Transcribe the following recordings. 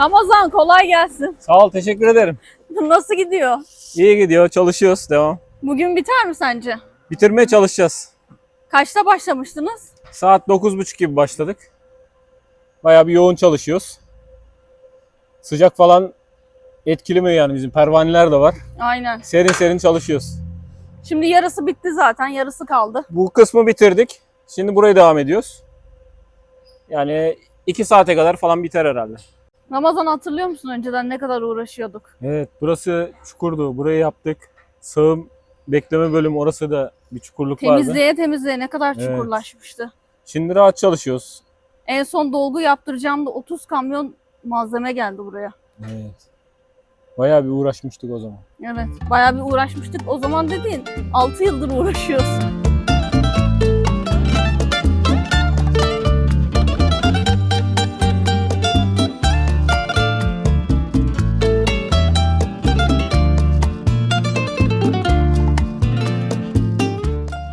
Ramazan kolay gelsin. Sağ ol, teşekkür ederim. Nasıl gidiyor? İyi gidiyor, çalışıyoruz, devam. Bugün biter mi sence? Bitirmeye çalışacağız. Kaçta başlamıştınız? Saat 9.30 gibi başladık. Bayağı bir yoğun çalışıyoruz. Sıcak falan etkilemiyor yani bizim pervaneler de var. Aynen. Serin serin çalışıyoruz. Şimdi yarısı bitti zaten. Yarısı kaldı. Bu kısmı bitirdik. Şimdi buraya devam ediyoruz. Yani 2 saate kadar falan biter herhalde. Ramazan hatırlıyor musun önceden ne kadar uğraşıyorduk? Evet, burası çukurdu. Burayı yaptık. Sağım bekleme bölüm orası da bir çukurluk vardı. Temizliğe temizliğe ne kadar Evet. çukurlaşmıştı. Şimdi rahat çalışıyoruz. En son dolgu yaptıracağım da 30 kamyon malzeme geldi buraya. Evet. Bayağı bir uğraşmıştık o zaman. Evet. Bayağı bir uğraşmıştık. O zaman dediğin 6 yıldır uğraşıyoruz.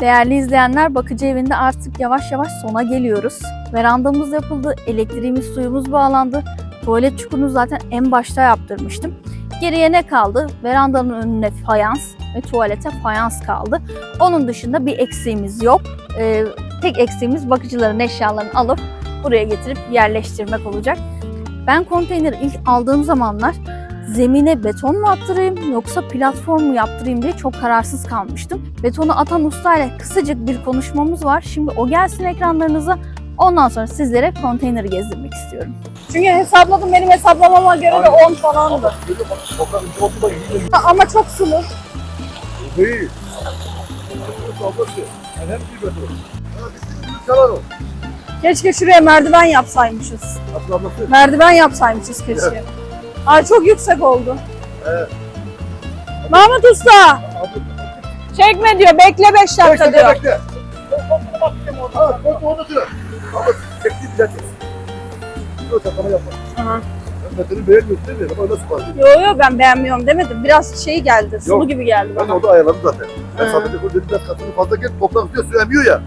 Değerli izleyenler, bakıcı evinde artık yavaş yavaş sona geliyoruz. Verandamız yapıldı, elektriğimiz, suyumuz bağlandı. Tuvalet çukurunu zaten en başta yaptırmıştım. Geriye ne kaldı? Verandanın önüne fayans ve tuvalete fayans kaldı. Onun dışında bir eksiğimiz yok. Ee, tek eksiğimiz bakıcıların eşyalarını alıp buraya getirip yerleştirmek olacak. Ben konteyneri ilk aldığım zamanlar zemine beton mu attırayım yoksa platform mu yaptırayım diye çok kararsız kalmıştım. Betonu atan ustayla kısacık bir konuşmamız var. Şimdi o gelsin ekranlarınıza. Ondan sonra sizlere konteyneri gezdirmek istiyorum. Çünkü hesapladım benim hesaplamama göre de 10 falandı. Ama çok sulu. Değil. Keşke şuraya merdiven yapsaymışız. Merdiven yapsaymışız keşke. Ay çok yüksek oldu. Evet. Mahmut Usta! Çekme diyor, bekle 5 dakika Bekle diyor. bekle. Ha, koy onu diyor. Abla çekti bir dakika. Yok çatlama yapma. Aha. Ben betonu beğenmiyorum değil mi? Ama nasıl var? Yo yo ben beğenmiyorum demedim. Biraz şey geldi, sulu Yok. gibi geldi Ben bana. orada ayarladım zaten. Ben sadece bu dedim biraz katını fazla gel toprak tutuyor su emiyor ya.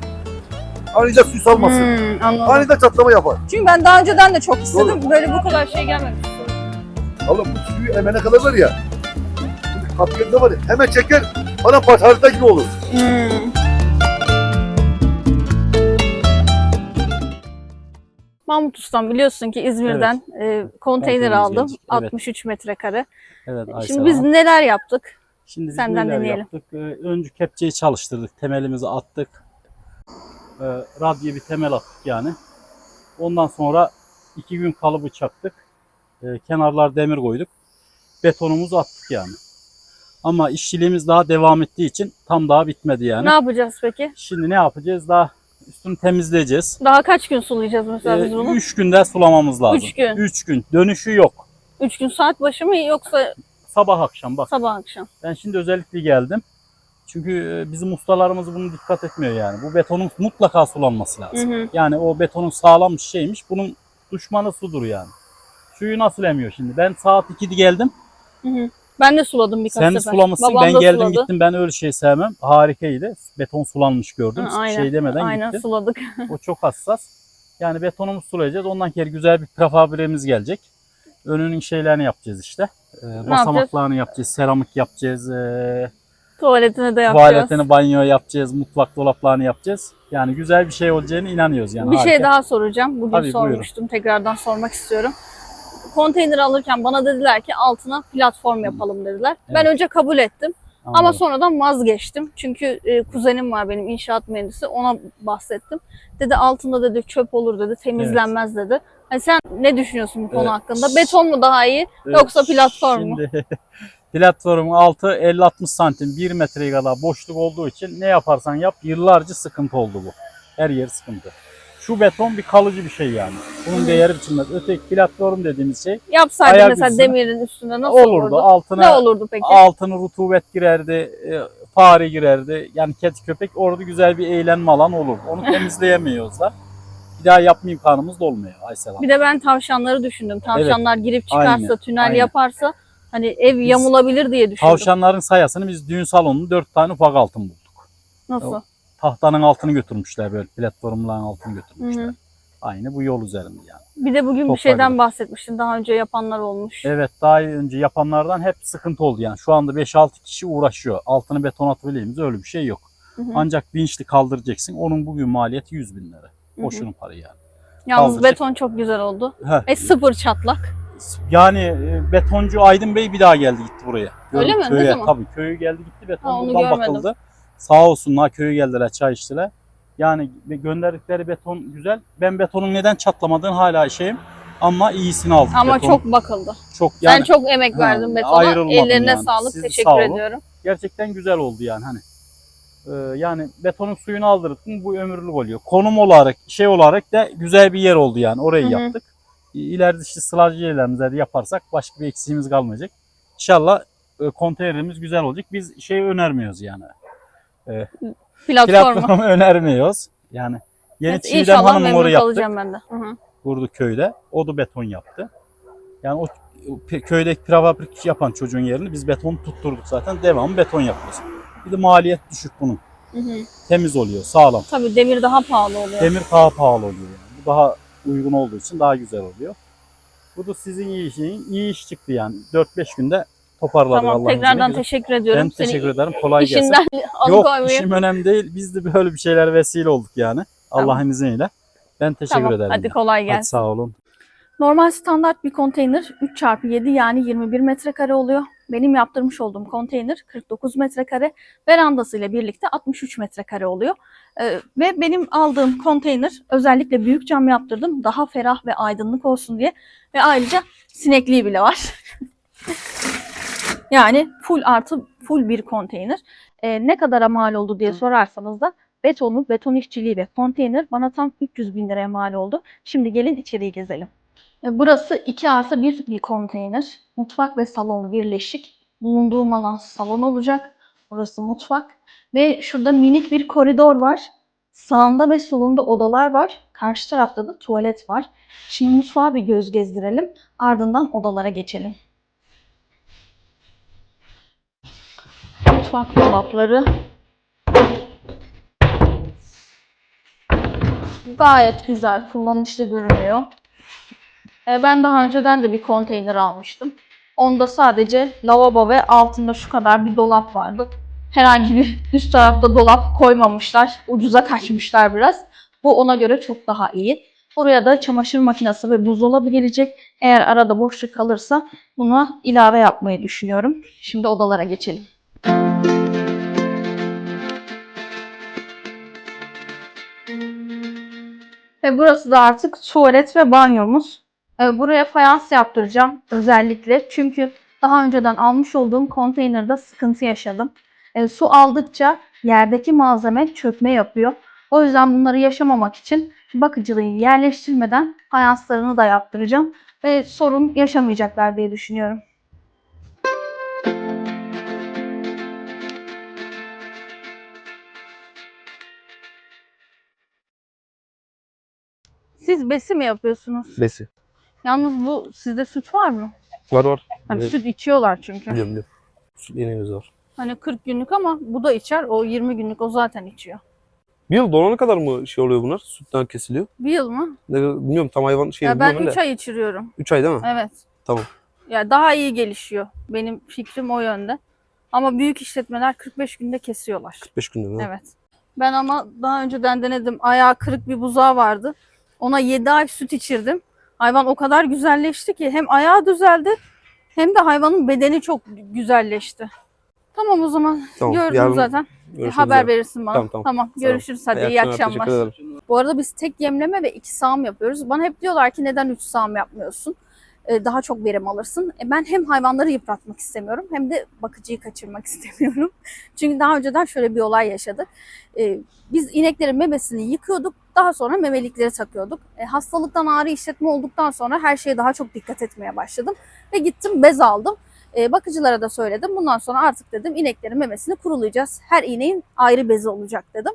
Aniden su salmasın. Hmm, anladım. Aniden çatlama yapar. Çünkü ben daha önceden de çok istedim. Böyle bu kadar şey gelmedi. Abla bu suyu emene kadar var ya. Kapılarında var ya hemen çeker. Bana harita gibi olur. Hmm. Mahmut Ustam biliyorsun ki İzmir'den e, konteyner aldım. evet. 63 metrekare. Evet Aysel Şimdi biz Hanım. neler yaptık? Şimdi biz senden neler deneyelim. yaptık? Ee, önce kepçeyi çalıştırdık. Temelimizi attık. Ee, radyo bir temel attık yani. Ondan sonra iki gün kalıbı çaktık. Ee, kenarlar demir koyduk. Betonumuzu attık yani. Ama işçiliğimiz daha devam ettiği için tam daha bitmedi yani. Ne yapacağız peki? Şimdi ne yapacağız? Daha üstünü temizleyeceğiz. Daha kaç gün sulayacağız mesela biz Ee, bunu? üç günde sulamamız lazım. Üç gün. Üç gün. Dönüşü yok. 3 gün saat başı mı yoksa Sabah akşam bak. sabah akşam? Ben şimdi özellikle geldim. Çünkü e, bizim ustalarımız bunu dikkat etmiyor yani. Bu betonun mutlaka sulanması lazım. Hı hı. Yani o betonun sağlam bir şeymiş. Bunun düşmanı sudur yani. Suyu nasıl emiyor şimdi? Ben saat 2'de geldim. Hı hı. Ben de suladım birkaç Sen sefer. sulamışsın. Babam ben geldim suladı. gittim. Ben öyle şey sevmem. Harikaydı. Beton sulanmış gördüm. Hı, aynen. Şey demeden Aynen gittim. suladık. O çok hassas. Yani betonumuzu sulayacağız. Ondan kere güzel bir prefabiremiz gelecek. Önünün şeylerini yapacağız işte. Ee, basamaklarını yapacağız. Seramik yapacağız. Ee, Tuvaletini de yapacağız. Tuvaletini, banyo yapacağız, mutfak dolaplarını yapacağız. Yani güzel bir şey olacağını inanıyoruz yani. bir harika. şey daha soracağım. Bugün Tabii, buyurun. sormuştum. Tekrardan sormak istiyorum. Konteyner alırken bana dediler ki altına platform yapalım dediler. Ben Evet. önce kabul ettim. Ama Anladım. sonradan vazgeçtim. Çünkü e, kuzenim var benim inşaat mühendisi. Ona bahsettim. Dedi altında dedi çöp olur dedi. Temizlenmez dedi. Hani sen ne düşünüyorsun bu konu Evet. hakkında? Beton mu daha iyi Evet, yoksa platform mu? Şimdi platformun altı 50-60 santim 1 metreye kadar boşluk olduğu için ne yaparsan yap yıllarca sıkıntı oldu bu. Her yer sıkıntı. Şu beton bir kalıcı bir şey yani. Bunun değeri biçilmez. Öteki platform dediğimiz şey Yapsaydın Ayak mesela üstüne. demirin üstünde nasıl olurdu. olurdu? Altına Ne olurdu peki? altına rutubet girerdi, e, fare girerdi. Yani kedi köpek orada güzel bir eğlenme alanı olur. Onu temizleyemiyoruz da. Bir daha yapma imkanımız da olmuyor Aysel Hanım. Bir de ben tavşanları düşündüm. Tavşanlar girip çıkarsa, Aynen, tünel aynen. yaparsa hani ev Biz yamulabilir diye düşündüm. Tavşanların sayısını biz düğün salonunda dört tane ufak altın bulduk. Nasıl? Tahtanın altını götürmüşler böyle platformların altını götürmüşler. Hı hı. Aynı bu yol üzerinde yani. Bir de bugün bir Toplar şeyden gibi. bahsetmiştin. Daha önce yapanlar olmuş. Evet daha önce yapanlardan hep sıkıntı oldu yani. Şu anda 5-6 kişi uğraşıyor. Altını beton atabileceğimiz öyle bir şey yok. Hı hı. Ancak vinçli kaldıracaksın. Onun bugün maliyeti 100 bin lira. Boşunun parı yani. Yalnız kaldıracak. beton çok güzel oldu. Heh. Ve sıfır çatlak. Yani e, betoncu Aydın Bey bir daha geldi gitti buraya. Öyle mi? Ne Köye, zaman? Tabii köyü geldi gitti beton Ha, onu buradan görmedim. bakıldı. Sağ olsunlar köyü geldiler çay içtiler. Yani gönderdikleri beton güzel. Ben betonun neden çatlamadığını hala şeyim. Ama iyisini aldık. Ama beton. çok bakıldı. çok Sen yani çok emek verdin betona. Ellerine yani. sağlık. Siz Teşekkür sağ ediyorum. gerçekten güzel oldu yani hani. Ee, yani betonun suyunu aldırdık bu ömürlük oluyor. Konum olarak şey olarak da güzel bir yer oldu yani orayı Hı hı. yaptık. İleride işte sılacı yerlerimize de yaparsak başka bir eksiğimiz kalmayacak. İnşallah e, konteynerimiz güzel olacak. Biz şey önermiyoruz yani. Platformu. Platformu önermiyoruz. Yani yeni Evet, Çiğdem İnşallah Hanım memnun orayı yaptık. ben de. Hı hı. Vurdu köyde. O da beton yaptı. Yani o köydeki prefabrik yapan çocuğun yerini biz beton tutturduk zaten. Devamlı beton yapıyoruz. Bir de maliyet düşük bunun. Hı hı. Temiz oluyor, sağlam. Tabii demir daha pahalı oluyor. Demir daha pahalı oluyor yani. Bu daha uygun olduğu için daha güzel oluyor. Bu da sizin iyi işin, iyi iş çıktı yani. 4-5 günde toparladık Tamam Allah'ın tekrardan izniyle. Teşekkür ediyorum. Ben Seni teşekkür ederim. Kolay gelsin. işinden Yok alıkoymayayım. işim önemli değil. Biz de böyle bir şeyler vesile olduk yani. Tamam. Allah'ın izniyle. Ben teşekkür Tamam ederim. hadi ya. kolay Hadi gelsin. sağ olun. Normal standart bir konteyner 3x7 yani 21 metrekare oluyor. Benim yaptırmış olduğum konteyner 49 metrekare. Verandasıyla birlikte 63 metrekare oluyor. Ee, ve benim aldığım konteyner özellikle büyük cam yaptırdım. Daha ferah ve aydınlık olsun diye. Ve ayrıca sinekliği bile var. yani full artı full bir konteyner. Ee, ne kadara mal oldu diye sorarsanız da betonu, beton işçiliği ve konteyner bana tam 300 bin liraya mal oldu. Şimdi gelin içeriği gezelim. E, Burası 2 artı 1 bir konteyner. Mutfak ve salon birleşik. Bulunduğum alan salon olacak. Burası mutfak. Ve şurada minik bir koridor var. Sağında ve solunda odalar var. Karşı tarafta da tuvalet var. Şimdi mutfağa bir göz gezdirelim. Ardından odalara geçelim. Mutfak dolapları. Gayet güzel, kullanışlı görünüyor. E, Ben daha önceden de bir konteyner almıştım. Onda sadece lavabo ve altında şu kadar bir dolap vardı. Herhangi bir üst tarafta dolap koymamışlar. Ucuza kaçmışlar biraz. Bu ona göre çok daha iyi. Buraya da çamaşır makinesi ve buzdolabı gelecek. Eğer arada boşluk kalırsa buna ilave yapmayı düşünüyorum. Şimdi odalara geçelim. Ve burası da artık tuvalet ve banyomuz. Ee, Buraya fayans yaptıracağım özellikle. Çünkü daha önceden almış olduğum konteynerde sıkıntı yaşadım. Ee, Su aldıkça yerdeki malzeme çökme yapıyor. O yüzden bunları yaşamamak için bakıcılığı yerleştirmeden fayanslarını da yaptıracağım. Ve sorun yaşamayacaklar diye düşünüyorum. Siz besi mi yapıyorsunuz? Besi. Yalnız bu sizde süt var mı? Var var. Hani Evet. süt içiyorlar çünkü. Biliyorum biliyorum. Süt ineğimiz var. Hani 40 günlük ama bu da içer. O 20 günlük o zaten içiyor. Bir yıl dolana kadar mı şey oluyor bunlar? Sütten kesiliyor. Bir yıl mı? Ne, bilmiyorum tam hayvan şey ya ben bilmiyorum 3 de. ay içiriyorum. 3 ay değil mi? Evet. Tamam. Ya daha iyi gelişiyor. Benim fikrim o yönde. Ama büyük işletmeler 45 günde kesiyorlar. 45 günde mi? Evet. Ben ama daha önceden denedim. Ayağı kırık bir buzağı vardı. Ona 7 ay süt içirdim. Hayvan o kadar güzelleşti ki hem ayağı düzeldi hem de hayvanın bedeni çok güzelleşti. Tamam o zaman. Tamam, Gördün yarın zaten. Görüşürüz Haber verirsin bana. Tamam, tamam. Görüşürüz hadi. İyi iyi akşamlar. Bu arada biz tek yemleme ve iki sağım yapıyoruz. Bana hep diyorlar ki neden üç sağım yapmıyorsun? Ee, daha çok verim alırsın. E, ben hem hayvanları yıpratmak istemiyorum hem de bakıcıyı kaçırmak istemiyorum. Çünkü daha önceden şöyle bir olay yaşadık. Ee, biz ineklerin memesini yıkıyorduk. Daha sonra memelikleri takıyorduk. E, hastalıktan ağrı işletme olduktan sonra her şeye daha çok dikkat etmeye başladım. Ve gittim bez aldım. E, bakıcılara da söyledim. Bundan sonra artık dedim ineklerin memesini kurulayacağız. Her ineğin ayrı bezi olacak dedim.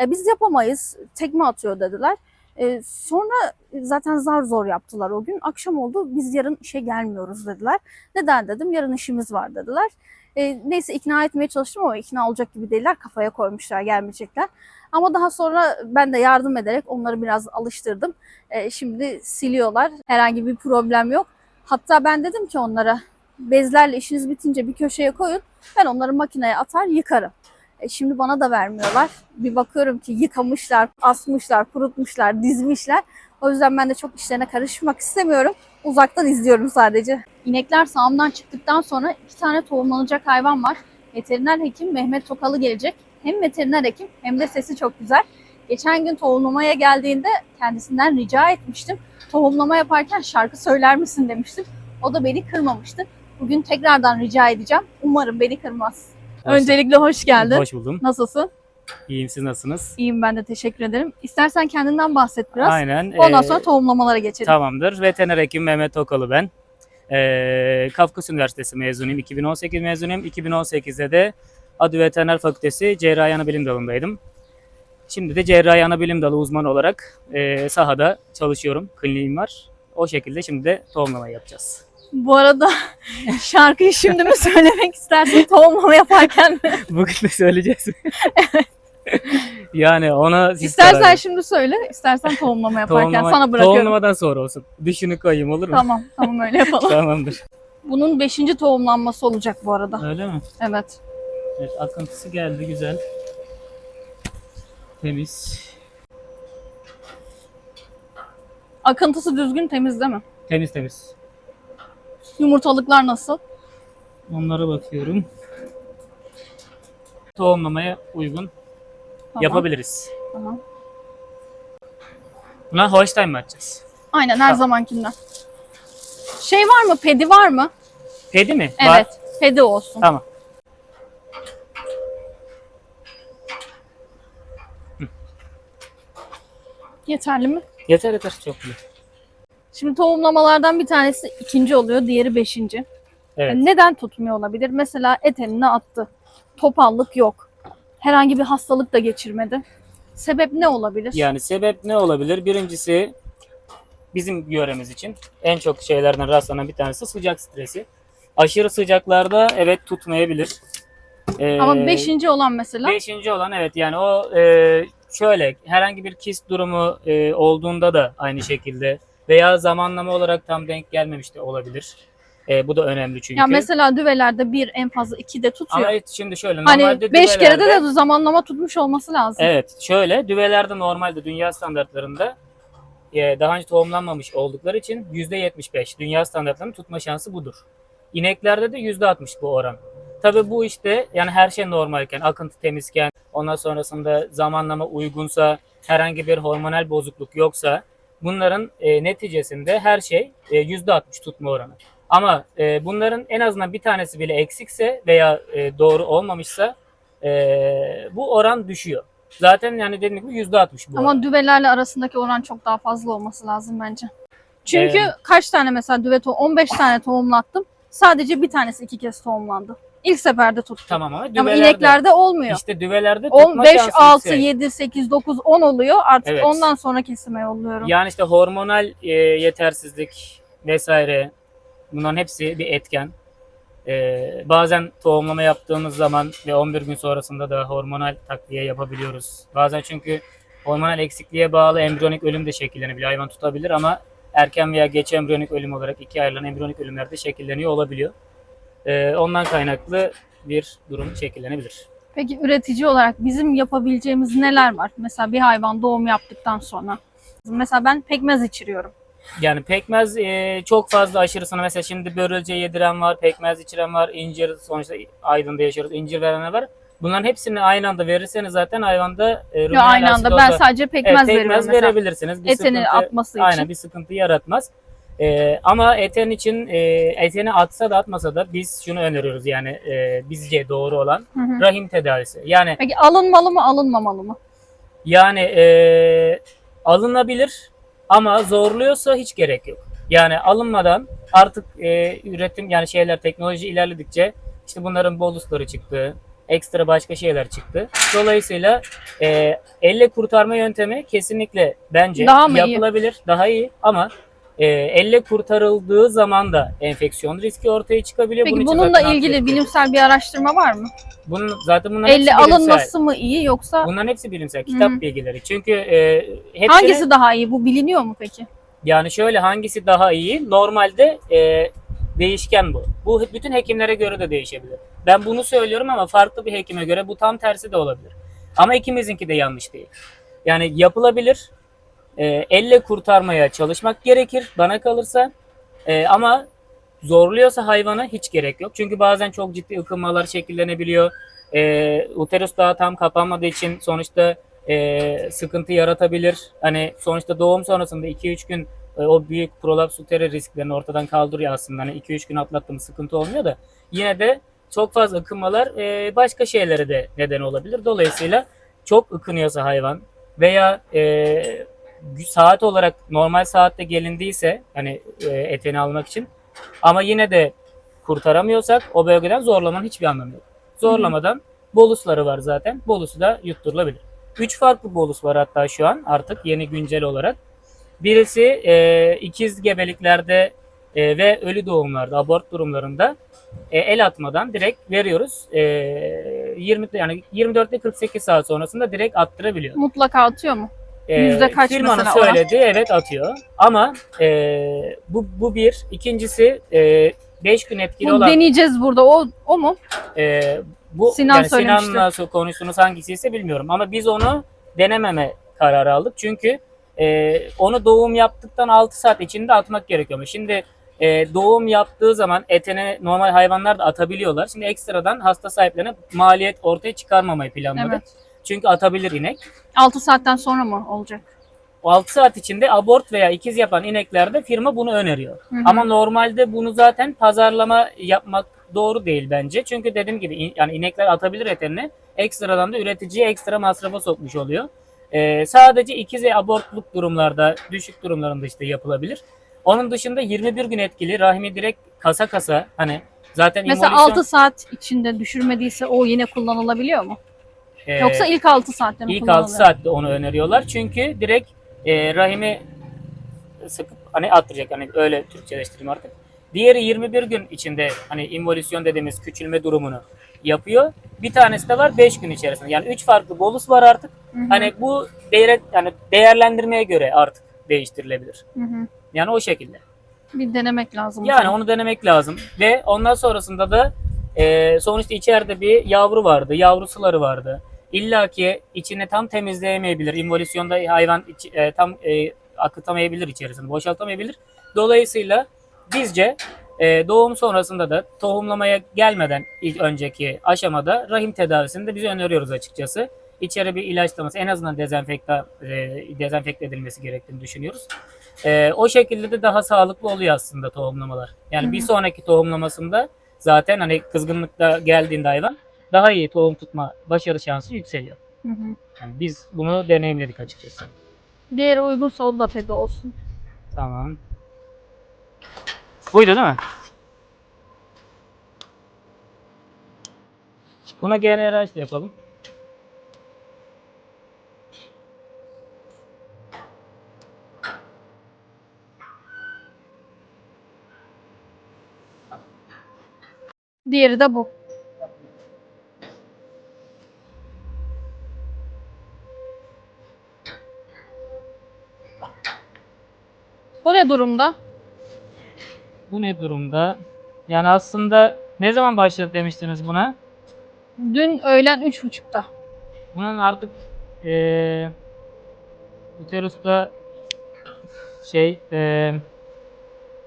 E, biz yapamayız, tekme atıyor dediler. E, sonra zaten zar zor yaptılar o gün. Akşam oldu, biz yarın işe gelmiyoruz dediler. Neden dedim, yarın işimiz var dediler. E, neyse ikna etmeye çalıştım ama ikna olacak gibi değiller. Kafaya koymuşlar, gelmeyecekler. Ama daha sonra ben de yardım ederek onları biraz alıştırdım. E, şimdi siliyorlar. Herhangi bir problem yok. Hatta ben dedim ki onlara bezlerle işiniz bitince bir köşeye koyun. Ben onları makineye atar yıkarım. E, şimdi bana da vermiyorlar. Bir bakıyorum ki yıkamışlar, asmışlar, kurutmuşlar, dizmişler. O yüzden ben de çok işlerine karışmak istemiyorum. Uzaktan izliyorum sadece. İnekler sağımdan çıktıktan sonra iki tane tohumlanacak hayvan var. Veteriner hekim Mehmet Tokalı gelecek. Hem veteriner hekim hem de sesi çok güzel. Geçen gün tohumlamaya geldiğinde kendisinden rica etmiştim. Tohumlama yaparken şarkı söyler misin demiştim. O da beni kırmamıştı. Bugün tekrardan rica edeceğim. Umarım beni kırmaz. Öncelikle hoş geldin. Hoş buldum. Nasılsın? İyiyim siz nasılsınız? İyiyim ben de teşekkür ederim. İstersen kendinden bahset biraz. Aynen. Ondan ee, sonra tohumlamalara geçelim. Tamamdır. Veteriner hekim Mehmet Okalı ben. Ee, Kafkas Üniversitesi mezunuyum. 2018 mezunuyum. 2018'de de Adı Veteriner Fakültesi Cerrahi Anabilim Dalı'ndaydım. Şimdi de Cerrahi Anabilim Dalı uzmanı olarak ee, sahada çalışıyorum. Kliniğim var. O şekilde şimdi de tohumlama yapacağız. Bu arada şarkıyı şimdi mi söylemek istersin tohumlama yaparken mi? Bugün de söyleyeceğiz. yani ona siz İstersen karar verin. şimdi söyle, istersen tohumlama yaparken Tohumlama- sana bırakıyorum. Tohumlamadan sonra olsun. Düşünü koyayım olur mu? Tamam, tamam öyle yapalım. Tamamdır. Bunun beşinci tohumlanması olacak bu arada. Öyle mi? Evet. Evet akıntısı geldi güzel. Temiz. Akıntısı düzgün, temiz değil mi? Temiz temiz. Yumurtalıklar nasıl? Onlara bakıyorum. Tohumlamaya uygun Tamam. yapabiliriz. Tamam. Buna Holstein mi açacağız? Aynen her Tamam. zamankinden. Şey var mı? Pedi var mı? Pedi mi? Evet. Var. Pedi olsun. Tamam. Yeterli mi? Yeter yeter çok güzel. Şimdi tohumlamalardan bir tanesi ikinci oluyor, diğeri beşinci. Evet. Neden tutmuyor olabilir? Mesela etenine attı. Topallık yok. Herhangi bir hastalık da geçirmedi. Sebep ne olabilir? Yani sebep ne olabilir? Birincisi bizim yöremiz için en çok şeylerden rastlanan bir tanesi sıcak stresi. Aşırı sıcaklarda evet tutmayabilir. Ee, Ama beşinci olan mesela Beşinci olan evet yani o e, şöyle herhangi bir kist durumu e, olduğunda da aynı şekilde veya zamanlama olarak tam denk gelmemiş de olabilir. E, bu da önemli çünkü. ya mesela düvelerde bir en fazla iki de tutuyor. Ama evet, şimdi şöyle hani normalde beş kere de düvelerde- de zamanlama tutmuş olması lazım. Evet şöyle düvelerde normalde dünya standartlarında e, daha önce tohumlanmamış oldukları için %75 dünya standartlarının tutma şansı budur. İneklerde de %60 bu oran. Tabi bu işte yani her şey normalken, akıntı temizken, ondan sonrasında zamanlama uygunsa, herhangi bir hormonal bozukluk yoksa bunların e, neticesinde her şey e, %60 tutma oranı. Ama e, bunların en azından bir tanesi bile eksikse veya e, doğru olmamışsa e, bu oran düşüyor. Zaten yani dediğim gibi %60 bu Ama oran. düvelerle arasındaki oran çok daha fazla olması lazım bence. Çünkü Ee, kaç tane mesela düve to 15 tane tohumlattım. Sadece bir tanesi iki kez tohumlandı. İlk seferde tuttu. Tamam ama Ama düvelerde, ineklerde olmuyor. işte düvelerde 10, tutma 5, şansı 6, yüksek. 7, 8, 9, 10 oluyor. Artık Evet. ondan sonra kesime yolluyorum. Yani işte hormonal e, yetersizlik vesaire bunların hepsi bir etken. E, bazen tohumlama yaptığımız zaman ve 11 gün sonrasında da hormonal takviye yapabiliyoruz. Bazen çünkü hormonal eksikliğe bağlı embriyonik ölüm de şekillenebiliyor. Hayvan tutabilir ama erken veya geç embriyonik ölüm olarak ikiye ayrılan embriyonik ölümler de şekilleniyor olabiliyor. E, ondan kaynaklı bir durum şekillenebilir. Peki üretici olarak bizim yapabileceğimiz neler var? Mesela bir hayvan doğum yaptıktan sonra. Mesela ben pekmez içiriyorum. Yani pekmez e, çok fazla aşırısına mesela şimdi börülce yediren var, pekmez içiren var, incir sonuçta Aydın'da yaşıyoruz, incir verenler var. Bunların hepsini aynı anda verirseniz zaten hayvanda e, ruminal aynı anda ben sadece pekmez evet, veriyorum pekmez mesela. verebilirsiniz. Bir Eteni sıkıntı- atması için. Aynen bir sıkıntı yaratmaz. E, ama eten için e, eteni atsa da atmasa da biz şunu öneriyoruz yani e, bizce doğru olan Hı hı. rahim tedavisi. Yani Peki alınmalı mı alınmamalı mı? yani e, alınabilir ama zorluyorsa hiç gerek yok. Yani alınmadan artık e, üretim yani şeyler teknoloji ilerledikçe işte bunların bolusları çıktı. Ekstra başka şeyler çıktı. Dolayısıyla e, elle kurtarma yöntemi kesinlikle bence Daha mı iyi? yapılabilir. Daha iyi ama e, elle kurtarıldığı zaman da enfeksiyon riski ortaya çıkabiliyor. Peki Bunun bununla ilgili atletler- bilimsel bir araştırma var mı? bunun zaten bunların Elle hepsi bilimsel. alınması mı iyi yoksa Bunların hepsi bilimsel kitap Hı. bilgileri. Çünkü e, hepsini, hangisi daha iyi? Bu biliniyor mu peki? yani şöyle hangisi daha iyi? Normalde e, değişken bu. Bu bütün hekimlere göre de değişebilir. Ben bunu söylüyorum ama farklı bir hekime göre bu tam tersi de olabilir. Ama ikimizinki de yanlış değil. Yani yapılabilir. E, elle kurtarmaya çalışmak gerekir bana kalırsa. E, ama zorluyorsa hayvanı hiç gerek yok. Çünkü bazen çok ciddi ıkınmalar şekillenebiliyor. E, uterus daha tam kapanmadığı için sonuçta e, sıkıntı yaratabilir. Hani sonuçta doğum sonrasında 2-3 gün e, o büyük prolaps uteri risklerini ortadan kaldırıyor aslında. Hani 2-3 gün atlattığımız sıkıntı olmuyor da yine de çok fazla ıkınmalar e, başka şeylere de neden olabilir. Dolayısıyla çok ıkınıyorsa hayvan veya e, saat olarak normal saatte gelindiyse hani e, eteni almak için ama yine de kurtaramıyorsak o bölgeden zorlamanın hiçbir anlamı yok. Zorlamadan bolusları var zaten. Bolusu da yutturulabilir. Üç farklı bolus var hatta şu an artık yeni güncel olarak. Birisi e, ikiz gebeliklerde e, ve ölü doğumlarda, abort durumlarında e, el atmadan direkt veriyoruz. E, 20 yani 24 ile 48 saat sonrasında direkt attırabiliyor. Mutlaka atıyor mu? E, Yüzde kaç firmanın mesela oran? söylediği evet atıyor. Ama e, bu, bu bir. İkincisi 5 gün etkili Bunu olan deneyeceğiz burada. O o mu? ee, bu Sinan yani söylemişti. Sinan'la konuştuğunuz hangisiyse bilmiyorum ama biz onu denememe kararı aldık. Çünkü e, onu doğum yaptıktan 6 saat içinde atmak gerekiyormuş. Şimdi e, doğum yaptığı zaman etene normal hayvanlar da atabiliyorlar. Şimdi ekstradan hasta sahiplerine maliyet ortaya çıkarmamayı planladık. Evet. Çünkü atabilir inek. 6 saatten sonra mı olacak? O 6 saat içinde abort veya ikiz yapan ineklerde firma bunu öneriyor. Hı hı. Ama normalde bunu zaten pazarlama yapmak doğru değil bence. Çünkü dediğim gibi in- yani inekler atabilir etenini. Ekstradan da üreticiye ekstra masrafa sokmuş oluyor. Ee, sadece ikiz ve abortluk durumlarda, düşük durumlarında işte yapılabilir. Onun dışında 21 gün etkili rahimi direkt kasa kasa hani zaten Mesela involüsyon- 6 saat içinde düşürmediyse o yine kullanılabiliyor mu? E, Yoksa ilk 6 saatte mi İlk 6 kullanılıyor? saatte onu öneriyorlar. Çünkü direkt e, rahimi sıkıp hani attıracak. Hani öyle Türkçeleştireyim artık. Diğeri 21 gün içinde hani involüsyon dediğimiz küçülme durumunu yapıyor. Bir tanesi de var 5 gün içerisinde. Yani 3 farklı bolus var artık. Hı hı, Hani bu değer yani değerlendirmeye göre artık değiştirilebilir. hı hı. Yani o şekilde. Bir denemek lazım. Yani onu denemek lazım. Ve ondan sonrasında da e, sonuçta içeride bir yavru vardı. Yavrusuları vardı. İlla ki içini tam temizleyemeyebilir. İnvolüsyonda hayvan iç- e, tam e, akıtamayabilir içerisini. Boşaltamayabilir. Dolayısıyla bizce e, doğum sonrasında da tohumlamaya gelmeden ilk önceki aşamada rahim tedavisini de biz öneriyoruz açıkçası. İçeri bir ilaçlaması en azından dezenfekta, e, dezenfekte edilmesi gerektiğini düşünüyoruz. E, o şekilde de daha sağlıklı oluyor aslında tohumlamalar. Yani Hı hı. bir sonraki tohumlamasında zaten hani kızgınlıkta geldiğinde hayvan daha iyi tohum tutma başarı şansı yükseliyor. Hı hı. Yani biz bunu deneyimledik açıkçası. Diğeri uygunsa o da feda olsun. Tamam. Buydu değil mi? Buna GNRH de yapalım. Diğeri de bu. Bu ne durumda? Bu ne durumda? Yani aslında ne zaman başladık demiştiniz buna? Dün öğlen 3.30'da. Bunun artık eee uterusta şey eee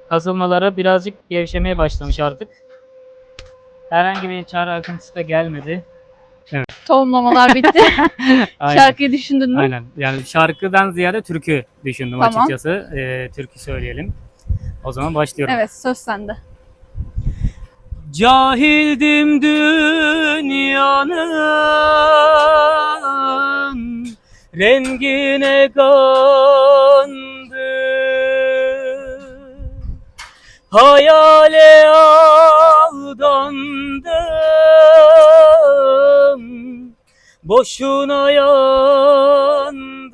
kasılmaları birazcık gevşemeye başlamış artık. Herhangi bir çağrı akıntısı da gelmedi. Tohumlamalar bitti. Şarkıyı düşündün mü? Aynen. Yani şarkıdan ziyade türkü düşündüm Tamam. açıkçası. Eee türkü söyleyelim. O zaman başlıyorum. Evet söz sende. Cahildim dünyanın rengine kandım Hayale aldandım Boşuna yandım.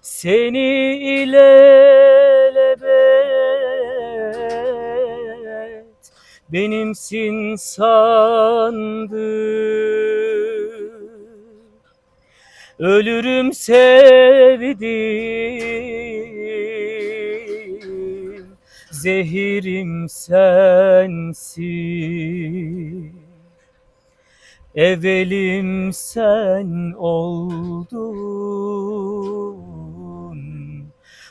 Seni ilelebet benimsin sandım. Ölürüm sevdim Zehirim sensin Evelim sen oldun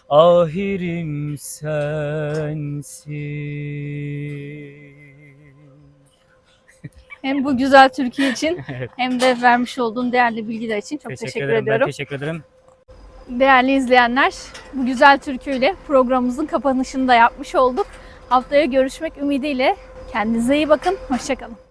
Ahirim sensin Hem bu güzel Türkiye için Evet. hem de vermiş olduğun değerli bilgiler için çok teşekkür, ederim. ediyorum. Ben teşekkür ederim. Değerli izleyenler, bu güzel türküyle programımızın kapanışını da yapmış olduk. Haftaya görüşmek ümidiyle kendinize iyi bakın, hoşçakalın.